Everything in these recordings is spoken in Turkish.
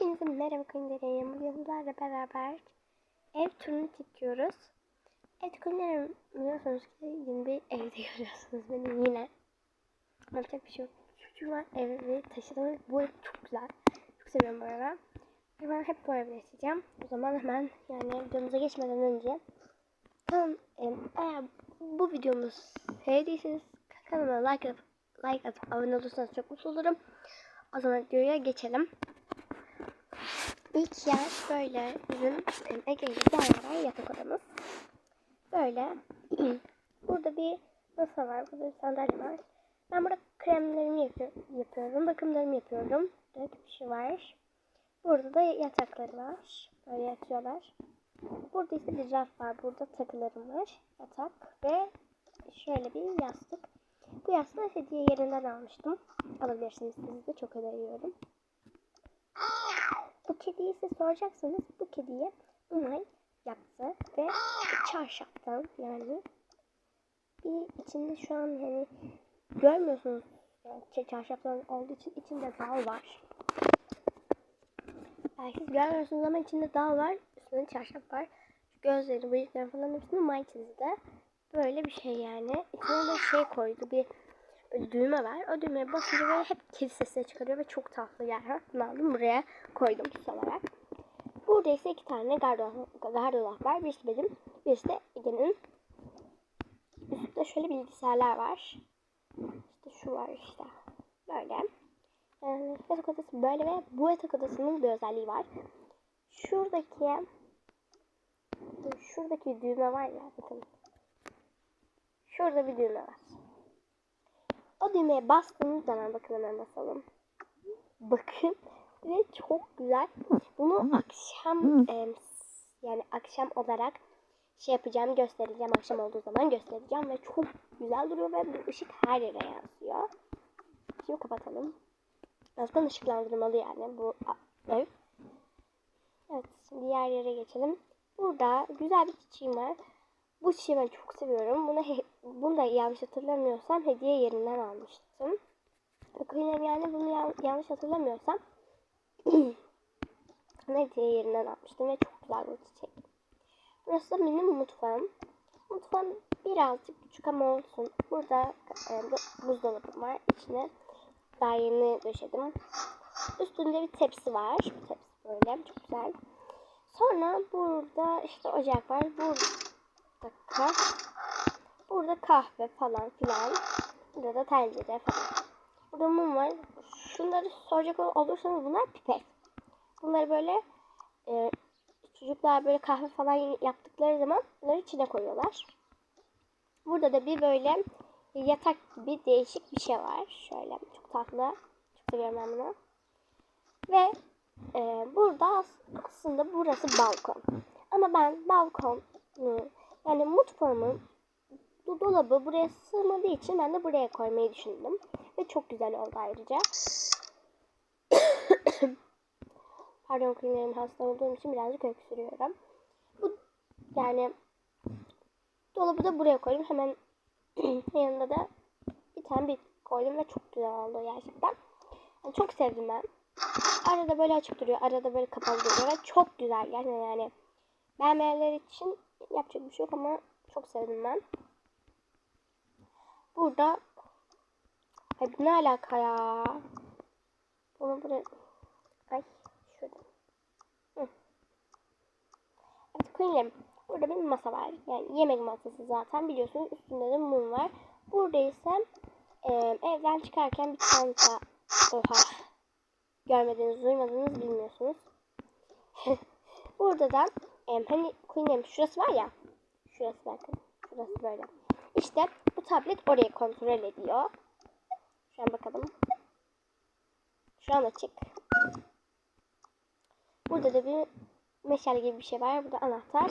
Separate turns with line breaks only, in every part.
Hepinize merhaba köylerim. Bugün sizlerle beraber ev turunu çekiyoruz. Evet köylerim biliyorsunuz ki yeni bir evde görüyorsunuz beni yine. Yapacak bir şey yok. Çocuğum var evi taşıdım bu ev çok güzel. Çok seviyorum bu evi. Ben hep bu evde yaşayacağım. O zaman hemen yani videomuza geçmeden önce Tamam, eğer bu videomuz sevdiyseniz kanalıma like atıp, like atıp abone olursanız çok mutlu olurum. O zaman videoya geçelim. İlk yer böyle bizim Ege'li bir yatak odamız. Böyle. burada bir masa var, burada bir sandalye var. Ben burada kremlerimi yapıyor, yapıyorum, bakımlarımı yapıyorum. Burada bir şey var. Burada da yatakları var. Böyle yatıyorlar. Burada ise bir raf var. Burada takılarım var. Yatak ve şöyle bir yastık. Bu yastığı hediye yerinden almıştım. Alabilirsiniz siz de çok öneriyorum. Kediyi siz soracaksınız. Bu kediye Umay yaptı ve çarşaftan yani bir içinde şu an yani görmüyorsunuz yani çarşaftan olduğu için içinde dal var. Belki siz görmüyorsunuz ama içinde dal var. Üstünde çarşaf var. Gözleri, bıyıkları falan hepsini May çizdi. Böyle bir şey yani. İçine de şey koydu. Bir böyle düğme var. O düğmeye basınca böyle hep kedi sesleri çıkarıyor ve çok tatlı yer. Bunu aldım buraya koydum süs olarak. Burada ise iki tane gardırop var. Birisi benim, birisi de Ege'nin. Üstte şöyle bilgisayarlar var. İşte şu var işte. Böyle. Yani yatak odası böyle ve bu yatak odasının bir özelliği var. Şuradaki şuradaki düğme var ya bakın. Şurada bir düğme var. O düğmeye bastığınız zaman bakın hemen basalım. Bakın ve çok güzel. Bunu akşam e, yani akşam olarak şey yapacağım göstereceğim. Akşam olduğu zaman göstereceğim ve çok güzel duruyor ve bu ışık her yere yansıyor. Şimdi kapatalım. Birazdan ışıklandırmalı yani bu ev. Evet diğer yere geçelim. Burada güzel bir çiçeğim var. Bu çiçeği ben çok seviyorum. Bunu, bunu da yanlış hatırlamıyorsam hediye yerinden almıştım. Bakın yani bunu yanlış hatırlamıyorsam hediye yerinden almıştım ve çok güzel bir çiçek. Burası da benim mutfağım. Mutfağım birazcık küçük ama olsun. Burada e, buzdolabım var. İçine daha yeni döşedim. Üstünde bir tepsi var. Bu tepsi böyle çok güzel. Sonra burada işte ocak var. Burada kah burada kahve falan filan. Burada da tencere falan. Burada mum var. Şunları soracak olursanız bunlar pipet. Bunları böyle e, çocuklar böyle kahve falan yaptıkları zaman bunları içine koyuyorlar. Burada da bir böyle yatak gibi değişik bir şey var. Şöyle çok tatlı. Çok seviyorum ben bunu. Ve e, burada aslında burası balkon. Ama ben balkonu yani mutfağımın bu dolabı buraya sığmadığı için ben de buraya koymayı düşündüm. Ve çok güzel oldu ayrıca. Pardon kıyımlarım hasta olduğum için birazcık öksürüyorum. Bu yani dolabı da buraya koydum. Hemen yanında da bir tane bir koydum ve çok güzel oldu gerçekten. Yani çok sevdim ben. Arada böyle açık duruyor. Arada böyle kapalı duruyor. Ve çok güzel yani yani. Beğenmeyenler için yapacak bir şey yok ama çok sevdim ben. Burada Ay ne alaka ya? Bunu buraya Ay şurada. Hı. Evet koyayım. Burada bir masa var. Yani yemek masası zaten biliyorsunuz. Üstünde de mum var. Burada ise e, evden çıkarken bir çanta. Oha. Görmediğiniz, duymadığınız bilmiyorsunuz. Burada da e, hani Queen'im şurası var ya. Şurası bakın. Şurası böyle. İşte bu tablet oraya kontrol ediyor. Şu an bakalım. Şu an açık. Burada da bir meşale gibi bir şey var. Burada anahtar.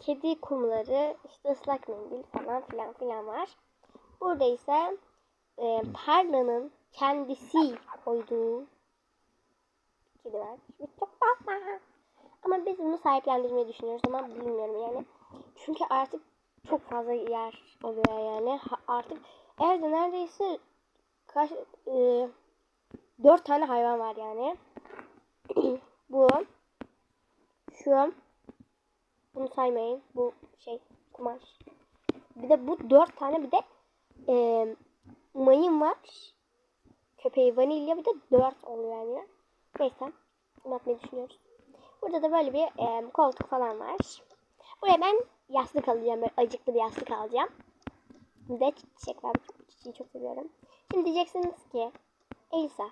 Kedi kumları, işte ıslak mendil falan filan filan var. Burada ise e, Parla'nın kendisi koyduğu kedi var. Çok tatlı. Ama biz bunu sahiplendirmeyi düşünüyoruz ama bilmiyorum yani. Çünkü artık çok fazla yer oluyor yani. Ha, artık evde neredeyse kaç e, dört tane hayvan var yani. Bu. Şu. Bunu saymayın. Bu şey kumaş. Bir de bu dört tane bir de e, mayın var. Köpeği vanilya bir de dört oluyor yani. Neyse. Bunu atmayı düşünüyoruz. Burada da böyle bir e, koltuk falan var. Buraya ben yastık alacağım. Böyle acıklı bir yastık alacağım. Bir de çiçek var. Çiçeği çok seviyorum. Şimdi diyeceksiniz ki Elisa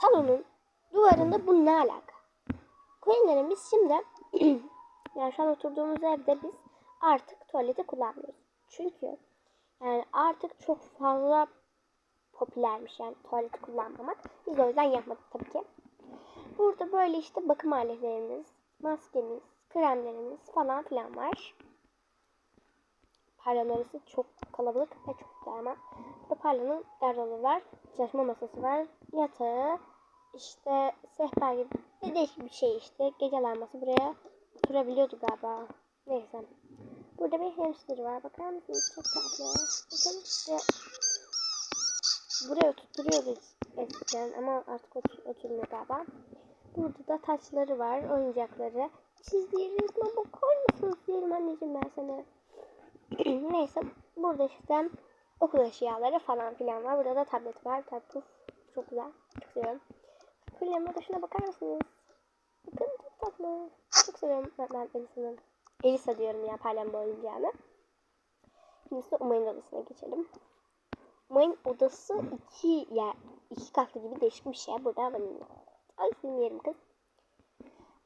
salonun duvarında bu ne alaka? Koyunların biz şimdi yani şu an oturduğumuz evde biz artık tuvaleti kullanmıyoruz. Çünkü yani artık çok fazla popülermiş yani tuvaleti kullanmamak. Biz o yüzden yapmadık tabii ki. Burada böyle işte bakım aletlerimiz, maskemiz, kremlerimiz falan filan var. Parlanın orası çok kalabalık ve çok ama. Burada Parlanın gardırobu var, çalışma masası var, yatağı, işte sehpa gibi değişik bir şey işte. Gece lambası buraya oturabiliyordu galiba. Neyse. Burada bir hamster var. Bakar mısınız? Çok tatlı. Bakın işte buraya oturtuyordu eskiden ama artık otur oturmuyor galiba. Burada da taşları var, oyuncakları. Çizdiği resme bakar mısınız diyelim anneciğim ben sana. Neyse burada işte okul eşyaları falan filan var. Burada da tablet var. Tablet çok güzel. Çok seviyorum. Kulemin başına bakar mısınız? Bakın çok tatlı. Çok seviyorum ben, ben Elisa'nın. Elisa diyorum ya Palem oyuncağını. Şimdi ise Umay'ın odasına geçelim. Umay'ın odası iki yer, iki katlı gibi değişik bir şey. Burada vanilya. Senin yerim kız.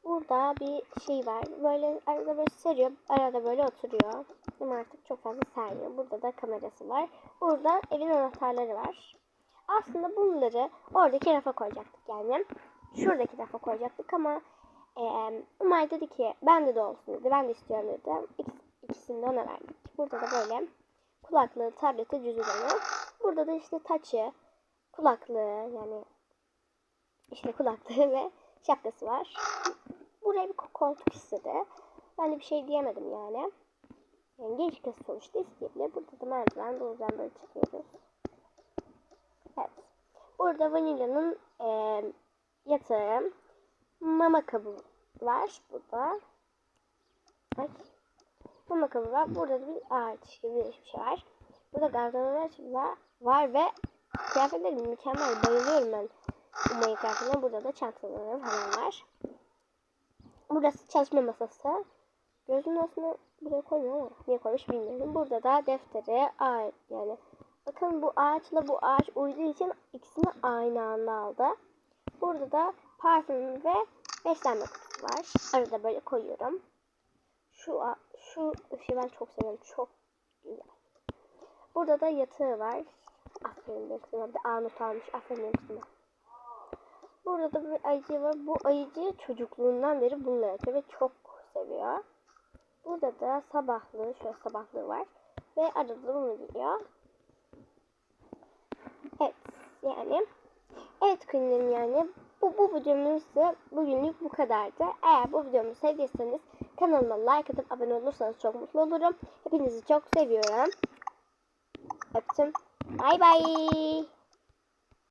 Burada bir şey var. Böyle arada böyle seriyor. Arada böyle oturuyor. Ama artık çok fazla sermiyor. Burada da kamerası var. Burada evin anahtarları var. Aslında bunları oradaki rafa koyacaktık yani. Şuradaki rafa koyacaktık ama e, Umay dedi ki bende de olsun dedi. Ben de istiyorum dedi. İkis, ikisini de ona verdik. Burada da böyle kulaklığı, tableti, cüzdanı. Burada da işte taçı, kulaklığı yani işte kulaklığı ve şapkası var. Buraya bir koltuk istedi. Ben de bir şey diyemedim yani. Yani genç kız sonuçta isteyebilir. Burada da merdiven doğrudan böyle çıkıyoruz. Evet. Burada vanilyanın e, yatağı, mama kabı var burada. Ay. Mama kabı var. Burada da bir ağaç gibi bir şey var. Burada gardırolar var, ve kıyafetleri mükemmel. Bayılıyorum ben Umay'ın kıyafetlerine. Burada da çantaları falan var. Burası çalışma masası. Gözünün altına buraya koymuyor ama niye koymuş bilmiyorum. Burada da defteri, ağaç yani. Bakın bu ağaçla bu ağaç uyduğu için ikisini aynı anda aldı. Burada da parfüm ve beslenme kutusu var. Arada böyle koyuyorum. Şu şu ışığı ben çok seviyorum. Çok güzel. Burada da yatağı var. Aferin benim kızıma. Bir de A not almış. Aferin benim kızıma. Burada da bir ayıcı var. Bu ayıcı çocukluğundan beri bununla yatıyor ve çok seviyor. Burada da sabahlığı, şöyle sabahlığı var. Ve arada da bunu giyiyor. Evet yani. Evet kıyımlarım yani. Bu, bu videomuz bugünlük bu kadardı. Eğer bu videomu sevdiyseniz kanalıma like atıp abone olursanız çok mutlu olurum. Hepinizi çok seviyorum. Öptüm. Bay bay.